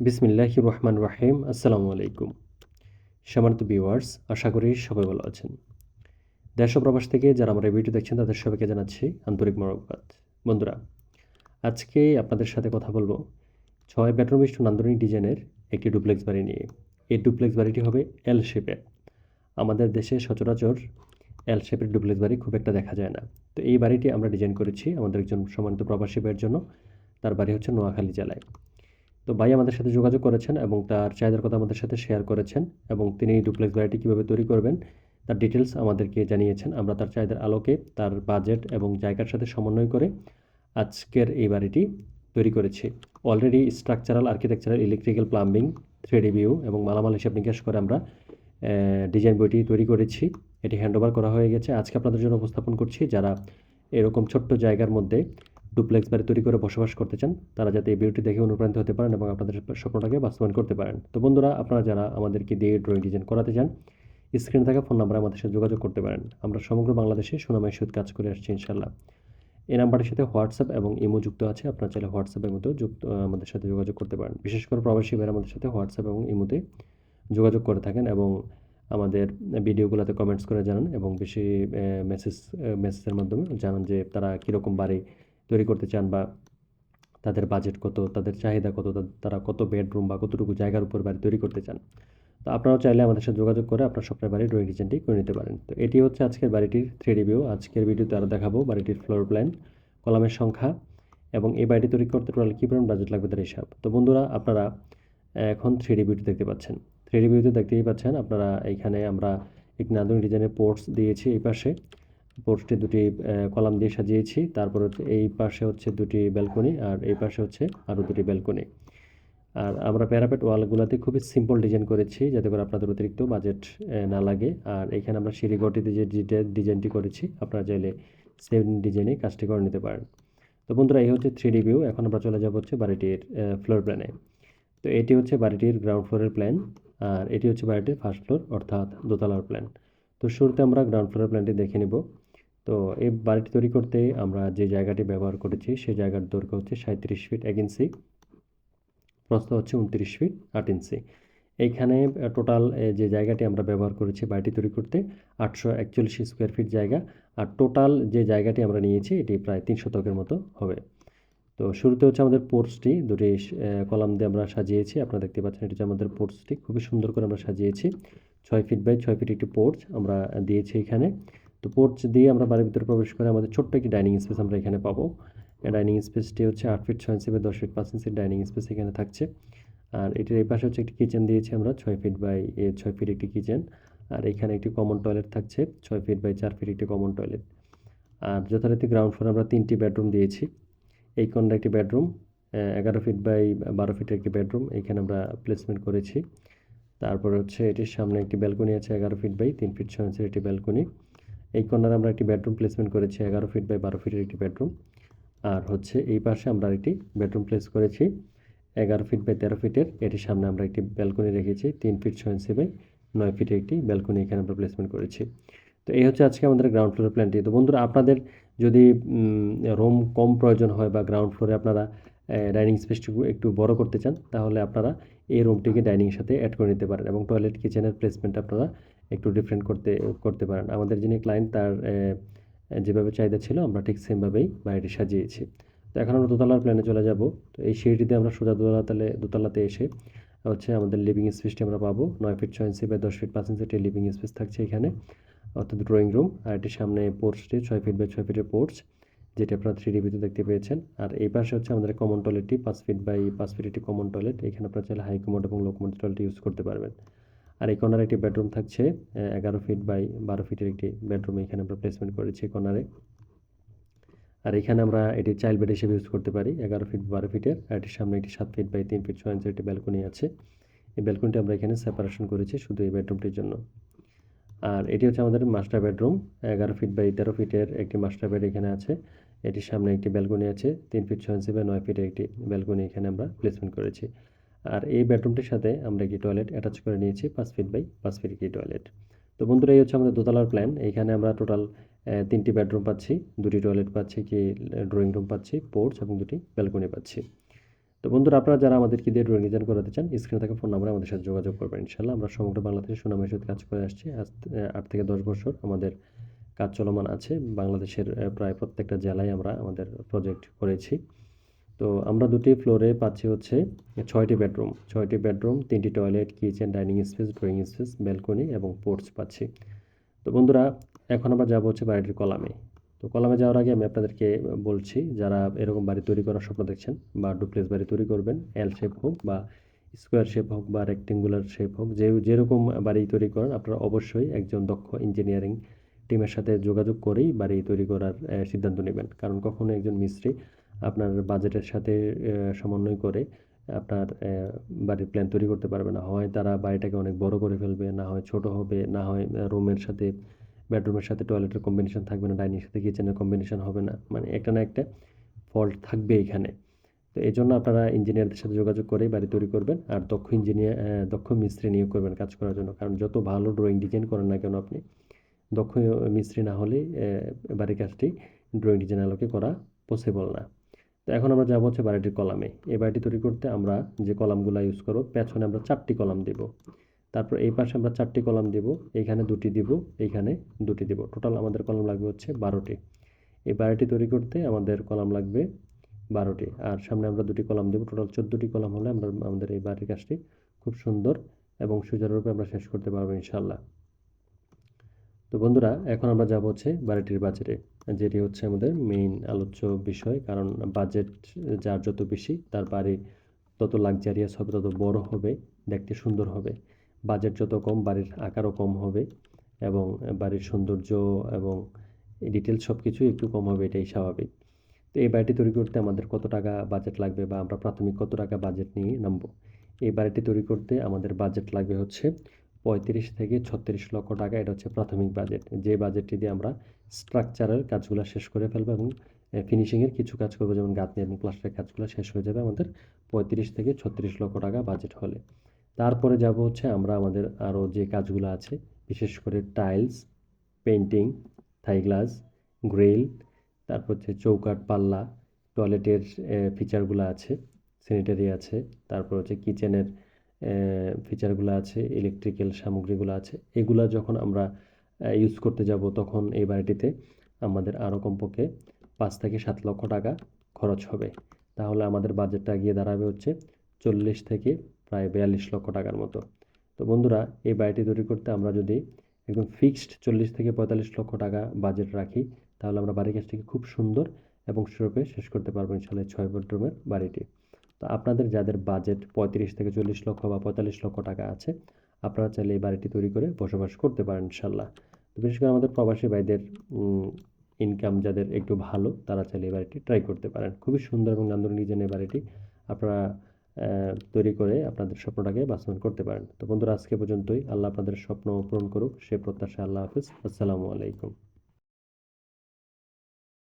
বিসমিল্লাহ রহমান রাহিম। আসসালামু আলাইকুম। সম্মানিত ভিউয়ার্স, আশা করি সবাই ভালো আছেন। দেশ প্রবাস থেকে যারা আমার ভিডিও দেখছেন, তাদের সবাইকে জানাচ্ছি আন্তরিক মরকবাদ বন্ধুরা, আজকে আপনাদের সাথে কথা বলব ছয় বেডরুম বিশিষ্ট নান্দনিক ডিজাইনের একটি ডুপ্লেক্স বাড়ি নিয়ে। এই ডুপ্লেক্স বাড়িটি হবে এল শেপের আমাদের দেশে সচরাচর এল শেপের ডুপ্লেক্স বাড়ি খুব একটা দেখা যায় না। তো এই বাড়িটি আমরা ডিজাইন করেছি আমাদের একজন সম্মানিত প্রবাসী ভাইয়ের জন্য। তার বাড়ি হচ্ছে নোয়াখালী জেলায়। তো ভাই আমাদের সাথে যোগাযোগ করেছেন এবং তার চাহিদার কথা আমাদের সাথে শেয়ার করেছেন এবং তিনি ডুপ্লেক্স বাড়িটি কীভাবে তৈরি করবেন, তার ডিটেলস আমাদেরকে জানিয়েছেন। আমরা তার চাহিদার আলোকে তার বাজেট এবং জায়গার সাথে সমন্বয় করে আজকের এই বাড়িটি তৈরি করেছি। Already structural architectural electrical plumbing three view এবং মালামাল হিসাব নিকাশ করে আমরা ডিজাইন বইটি তৈরি করেছি। এটি হ্যান্ডওভার করা হয়ে গেছে। আজকে আপনাদের জন্য উপস্থাপন করছি যারা এরকম ছোট্ট জায়গার মধ্যে ডুপ্লেক্স বাড়ি তৈরি করে বসবাস করতে চান, তারা যাতে এই ভিডিওটি দেখে অনুপ্রাণিত হতে পারেন এবং আপনাদের স্বপ্নটাকে বাস্তবায়ন করতে পারেন। তো বন্ধুরা, আপনারা যারা আমাদেরকে দিয়ে ড্রয়িং ডিজাইন করাতে চান, স্ক্রিনে থাকা ফোন নাম্বারে আমাদের সাথে যোগাযোগ করতে পারেন। আমরা সমগ্র বাংলাদেশে সুনামের সহিত কাজ করে আসছি ইনশাল্লাহ এই নাম্বারের সাথে হোয়াটসঅ্যাপ এবং ইমো যুক্ত আছে, আপনারা চাইলে হোয়াটসঅ্যাপের মতো যুক্ত আমাদের সাথে যোগাযোগ করতে পারেন। বিশেষ করে প্রবাসী ভাইয়েরা আমাদের সাথে হোয়াটসঅ্যাপ এবং ইমোতে যোগাযোগ করে থাকেন এবং আমাদের ভিডিওগুলোতে কমেন্টস করে জানান এবং বেশি মেসেজ মেসেজের মাধ্যমে জানান যে তারা কীরকম বাড়ি তৈরি করতে চান বা তাদের বাজেট কত, তাদের চাহিদা কত তারা কত বেডরুম বা কতটুকু জায়গার উপর বাড়ি তৈরি করতে চান। তো আপনারাও চাইলে আমাদের সাথে যোগাযোগ করে আপনার স্বপ্নের বাড়ির ড্রয়িং ডিজাইনটি করে নিতে পারেন। তো এটি হচ্ছে আজকের বাড়িটির থ্রি ভিউ আজকের ভিডিওতে আরও দেখাবো বাড়িটির ফ্লোর প্ল্যান কলামের সংখ্যা এবং এই বাড়িটি তৈরি করতে টোটাল কী পরিমাণ বাজেট লাগবে তার হিসাব। তো বন্ধুরা, আপনারা এখন থ্রি ডি ভিউটি দেখতে পাচ্ছেন। থ্রি ডি ভিউতে দেখতেই পাচ্ছেন আপনারা এইখানে আমরা একটি আধুনিক ডিজাইনের পোর্টস দিয়েছি এই পাশে। পোর্টসটি দুটি কলাম দিয়ে সাজিয়েছি। তারপর হচ্ছে এই পাশে হচ্ছে দুটি ব্যালকনি আর এই পাশে হচ্ছে আরও দুটি ব্যালকনি। আর আমরা প্যারাপেট ওয়ালগুলোতে খুবই সিম্পল ডিজাইন করেছি যাতে করে আপনাদের অতিরিক্ত বাজেট না লাগে। আর এখানে আমরা সিঁড়িঘরটিতে যে ডিজাইনটি করেছি, আপনারা চাইলে সেম ডিজাইনে কাজটি করে নিতে পারেন। তো বন্ধুরা, এই হচ্ছে থ্রি ভিউ এখন আমরা চলে যাব হচ্ছে বাড়িটির ফ্লোর প্ল্যানে তো এটি হচ্ছে বাড়িটির গ্রাউন্ড ফ্লোরের প্ল্যান আর এটি হচ্ছে বাড়িটির ফার্স্ট ফ্লোর অর্থাৎ দোতলার প্ল্যান তো শুরুতে আমরা গ্রাউন্ড ফ্লোরের প্ল্যানটি দেখে নিব। তো এই বাড়িটি তৈরি করতে আমরা যে জায়গাটি ব্যবহার করেছি সেই জায়গার দৈর্ঘ্য হচ্ছে সাঁত্রিশ ফিট এক ইঞ্চি, প্রস্থ হচ্ছে উনত্রিশ ফিট আট ইঞ্চি। এইখানে টোটাল যে জায়গাটি আমরা ব্যবহার করেছি বাড়িটি তৈরি করতে আটশো একচল্লিশ স্কোয়ার ফিট জায়গা। আর টোটাল যে জায়গাটি আমরা নিয়েছি, এটি প্রায় তিন শতকের মতো হবে। তো শুরুতে হচ্ছে আমাদের পোর্টসটি দুটি কলাম দিয়ে আমরা সাজিয়েছি। আপনারা দেখতে পাচ্ছেন এটি আমাদের পোর্টসটি খুবই সুন্দর করে আমরা সাজিয়েছি। ছয় ফিট বাই ছয় ফিট একটি পোর্চ আমরা দিয়েছি এখানে। তো পোর্চ দিয়ে আমরা বাড়ির ভিতরে প্রবেশ করে আমাদের ছোট্ট একটি ডাইনিং স্পেস আমরা এখানে পাবো। ডাইনিং স্পেসটি হচ্ছে আট ফিট ছয় ইঞ্চি বা দশ ফিট পাঁচ ইঞ্চির ডাইনিং স্পেস এখানে থাকছে। আর এটির এই পাশে হচ্ছে একটি কিচেন দিয়েছি আমরা, ছয় ফিট বাই ছয় ফিট একটি কিচেন আর এখানে একটি কমন টয়লেট থাকছে, ছয় ফিট বাই চার ফিট একটি কমন টয়লেট আর যথারীতি গ্রাউন্ড ফ্লোর আমরা তিনটি বেডরুম দিয়েছি। এই কোনটা একটি বেডরুম এগারো ফিট বাই বারো ফিটের একটি বেডরুম এইখানে আমরা প্লেসমেন্ট করেছি। তারপর হচ্ছে এটির সামনে একটি ব্যালকনি আছে, এগারো ফিট বাই তিন ফিট ছয় ইঞ্চের একটি ব্যালকনি এই কর্নারে আমরা একটি বেডরুম প্লেসমেন্ট করেছি, এগারো ফিট বাই বারো ফিটের একটি বেডরুম আর হচ্ছে এই পাশে আমরা একটি বেডরুম প্লেস করেছি, এগারো ফিট বাই তেরো ফিটের এটির সামনে আমরা একটি ব্যালকনি রেখেছি, তিন ফিট ছয় ইঞ্চি বাই নয় ফিটের একটি ব্যালকনি এখানে আমরা প্লেসমেন্ট করেছি। তো এই হচ্ছে আজকে আমাদের গ্রাউন্ড ফ্লোরের প্ল্যানটি তো বন্ধুরা, আপনাদের যদি রুম কম প্রয়োজন হয় বা গ্রাউন্ড ফ্লোরে আপনারা ডাইনিং স্পেসটি একটু বড় করতে চান, তাহলে আপনারা এই রুমটিকে ডাইনিংয়ের সাথে অ্যাড করে নিতে পারেন এবং টয়লেট কিচেনের প্লেসমেন্ট আপনারা একটু ডিফারেন্ট করতে করতে পারেন। আমাদের যিনি ক্লায়েন্ট তার যেভাবে চাহিদা ছিল আমরা ঠিক সেমভাবেই বাড়িটি সাজিয়েছি। তো এখন আমরা দোতলার প্ল্যানে চলে যাব। তো এই সিঁড়িটিতে আমরা সোজা দোতলাতে দোতলাতে এসে হচ্ছে আমাদের লিভিং স্পেসটি আমরা পাবো। নয় ফিট ছয় ইঞ্চি বা দশ ফিট পাঁচ ইঞ্চি লিভিং স্পেস থাকছে এখানে। অর্থাৎ ড্রয়িং রুম আর এটির সামনে পোর্টসটি ছয় ফিট বাই ছয় ফিটের পোর্চ যেটি আপনারা থ্রি ডিবিতে দেখতে পেয়েছেন। আর এই পাশে হচ্ছে আমাদের কমন টয়লেটটি পাঁচ ফিট বাই পাঁচ ফিট একটি কমন টয়লেট এখানে আপনারা চাইলে হাই কমোড এবং লো কমোড টয়লেট ইউজ করতে পারবেন। আর এই কর্নারে একটি বেডরুম থাকছে এগারো ফিট বাই বারো ফিটের একটি বেডরুম এখানে আমরা প্লেসমেন্ট করেছি কর্নারে আর এখানে আমরা এটি চাইল্ড বেড হিসেবে ইউজ করতে পারি, এগারো ফিট বারো ফিটের আর এটির সামনে একটি সাত ফিট বাই তিন ফিট ছয় ইঞ্চের একটি ব্যালকনি আছে, এই ব্যালকনিটি আমরা এখানে সেপারেশন করেছি শুধু এই বেডরুমটির জন্য। আর এটি হচ্ছে আমাদের মাস্টার বেডরুম এগারো ফিট বাই তেরো ফিটের একটি মাস্টার বেড এখানে আছে, এটির সামনে একটি ব্যালকনি আছে, তিন ফিট ছয় ইঞ্চি বা নয় ফিটের একটি ব্যালকনি এখানে আমরা প্লেসমেন্ট করেছি। আর এই বেডরুমটির সাথে আমরা একটি টয়লেট অ্যাটাচ করে নিয়েছি, পাঁচ ফিট বাই পাঁচ ফিট একটি টয়লেট তো বন্ধুরা, এই হচ্ছে আমাদের দোতলার প্ল্যান এইখানে আমরা টোটাল তিনটি বেডরুম পাচ্ছি, দুটি টয়লেট পাচ্ছি কি ড্রয়িং রুম পাচ্ছি পোর্টস এবং দুটি ব্যালকনি পাচ্ছি। তো বন্ধুরা, আপনারা যারা আমাদেরকে দিয়ে ড্রয়িং ডিজাইন করাতে চান স্ক্রিনে থাকা ফোন নাম্বারে আমাদের সাথে যোগাযোগ করবেন। ইনশাল্লাহ আমরা সমগ্র বাংলাদেশে সুনামের সাথে কাজ করে আসছি। আজ আট থেকে দশ বছর আমাদের কাজ চলমান আছে। বাংলাদেশের প্রায় প্রত্যেকটা জেলায় আমরা আমাদের প্রজেক্ট করেছি। তো আমরা দুটি ফ্লোরে পাচ্ছি হচ্ছে ছয়টি বেডরুম ছয়টি বেডরুম তিনটি toilet kitchen dining space drawing space balcony এবং পোর্চ পাচ্ছি। তো বন্ধুরা, এখন আমরা যাব হচ্ছে বাড়িটির কলামে। তো কলামে যাওয়ার আগে আমি আপনাদেরকে বলছি, যারা এরকম বাড়ি তৈরি করার স্বপ্ন দেখছেন বা ডুপ্লেক্স বাড়ি তৈরি করবেন এল শেপ হোক বা স্কোয়ার শেপ হোক বা রেক্টেঙ্গুলার শেপ হোক, যে যেরকম বাড়ি তৈরি করেন, আপনারা অবশ্যই একজন দক্ষ ইঞ্জিনিয়ারিং টিমের সাথে যোগাযোগ করেই বাড়ি তৈরি করার সিদ্ধান্ত নেবেন। কারণ কখনো একজন মিস্ত্রি আপনার বাজেটের সাথে সমন্বয় করে আপনার বাড়ির প্ল্যান তৈরি করতে পারবে না। হয় তারা বাড়িটাকে অনেক বড় করে ফেলবে, না হয় ছোট হবে, না হয় রুমের সাথে বেডরুমের সাথে টয়লেটের কম্বিনেশন থাকবে না ডাইনিং সাথে কিচেনের কম্বিনেশন হবে না। মানে একটা না একটা ফল্ট থাকবে এখানে। তো এই জন্য আপনারা ইঞ্জিনিয়ারদের সাথে যোগাযোগ করেই বাড়ি তৈরি করবেন আর দক্ষ ইঞ্জিনিয়ার দক্ষ মিস্ত্রি নিয়োগ করবেন কাজ করার জন্য। কারণ যত ভালো ড্রয়িং ডিজাইন করেন না কেন আপনি, দক্ষ মিস্ত্রি না হলে বাড়ির কাজটি ড্রয়িং ডিজাইন আলোকে করা পসিবল না। তো এখন আমরা যাব হচ্ছে বাড়িটির কলামে। এই বাড়িটি তৈরি করতে আমরা যে কলামগুলো ইউজ করব, পেছনে আমরা চারটি কলাম দেব। তারপর এই পাশে আমরা চারটি কলাম দেব, এইখানে দুটি দিব, এইখানে দুটি দিব। টোটাল আমাদের কলাম লাগবে হচ্ছে বারোটি। এই বাড়িটি তৈরি করতে আমাদের কলাম লাগবে বারোটি। আর সামনে আমরা দুটি কলাম দেব টোটাল চোদ্দোটি কলাম হলে আমরা, আমাদের এই বাড়ির কাজটি খুব সুন্দর এবং সুচারুরূপে আমরা শেষ করতে পারব ইনশাল্লাহ তো বন্ধুরা, এখন আমরা যাব হচ্ছে বাড়িটির বাজেটে যেটি হচ্ছে আমাদের মেইন আলোচ্য বিষয়। কারণ বাজেট যার যত বেশি, তার বাড়ি তত লাক্সারিয়াস হবে, তত বড় হবে, দেখতে সুন্দর হবে। বাজেট যত কম, বাড়ির আকারও কম হবে এবং বাড়ির সৌন্দর্য এবং ডিটেলস সব কিছুই একটু কম হবে, এটাই স্বাভাবিক। তো এই বাড়িটি তৈরি করতে আমাদের কত টাকা বাজেট লাগবে বা আমরা প্রাথমিক কত টাকা বাজেট নিয়ে নামবো? এই বাড়িটি তৈরি করতে আমাদের বাজেট লাগবে হচ্ছে পঁয়ত্রিশ থেকে ছত্রিশ লক্ষ টাকা, এটা হচ্ছে প্রাথমিক বাজেট যে বাজেটটি দিয়ে আমরা স্ট্রাকচারের কাজগুলো শেষ করে ফেলব এবং ফিনিশিংয়ের কিছু কাজ করব, যেমন গাঁথনি এবং প্লাস্টারের কাজগুলো শেষ হয়ে যাবে আমাদের পঁয়ত্রিশ থেকে ছত্রিশ লক্ষ টাকা বাজেট হলে তারপরে যাব হচ্ছে আমরা আমাদের আরও যে কাজগুলো আছে, বিশেষ করে tiles painting Thai glass grill তারপর হচ্ছে চৌকাট পাল্লা টয়লেটের ফিচারগুলো আছে স্যানিটারি আছে, তারপর হচ্ছে কিচেনের ফিচারগুলো আছে ইলেকট্রিক্যাল সামগ্রীগুলো আছে, এগুলা যখন আমরা ইউজ করতে যাব তখন এই বাড়িটিতে আমাদের আরও কমপক্ষে পাঁচ থেকে সাত লক্ষ টাকা খরচ হবে। তাহলে আমাদের বাজেটটা গিয়ে দাঁড়াবে হচ্ছে চল্লিশ থেকে প্রায় বিয়াল্লিশ লক্ষ টাকার মতো। তো বন্ধুরা, এই বাড়িটি তৈরি করতে আমরা যদি একদম ফিক্সড চল্লিশ থেকে পঁয়তাল্লিশ লক্ষ টাকা বাজেট রাখি, তাহলে আমরা বাড়ির কাজটিকে খুব সুন্দর এবং সুরূপে শেষ করতে পারব ইনশাল্লাহ ছয় বেডরুমের বাড়িটি। তো আপনাদের যাদের বাজেট পঁয়ত্রিশ থেকে চল্লিশ লক্ষ বা পঁয়তাল্লিশ লক্ষ টাকা আছে, আপনারা চাইলে এই বাড়িটি তৈরি করে বসবাস করতে পারেন, ইনশাল্লাহ। তো বিশেষ করে আমাদের প্রবাসী ভাইদের ইনকাম যাদের একটু ভালো, তারা চাইলে এই বাড়িটি ট্রাই করতে পারেন। খুবই সুন্দর এবং নান্দনিক ডিজাইন এই বাড়িটি আপনারা তৈরি করে আপনাদের স্বপ্নটাকে বাস্তবায়ন করতে পারেন। তো বন্ধুরা, আজকে পর্যন্তই। আল্লাহ আপনাদের স্বপ্ন পূরণ করুক। সে প্রত্যাশা আল্লাহ হাফিজ। আসসালামু আলাইকুম।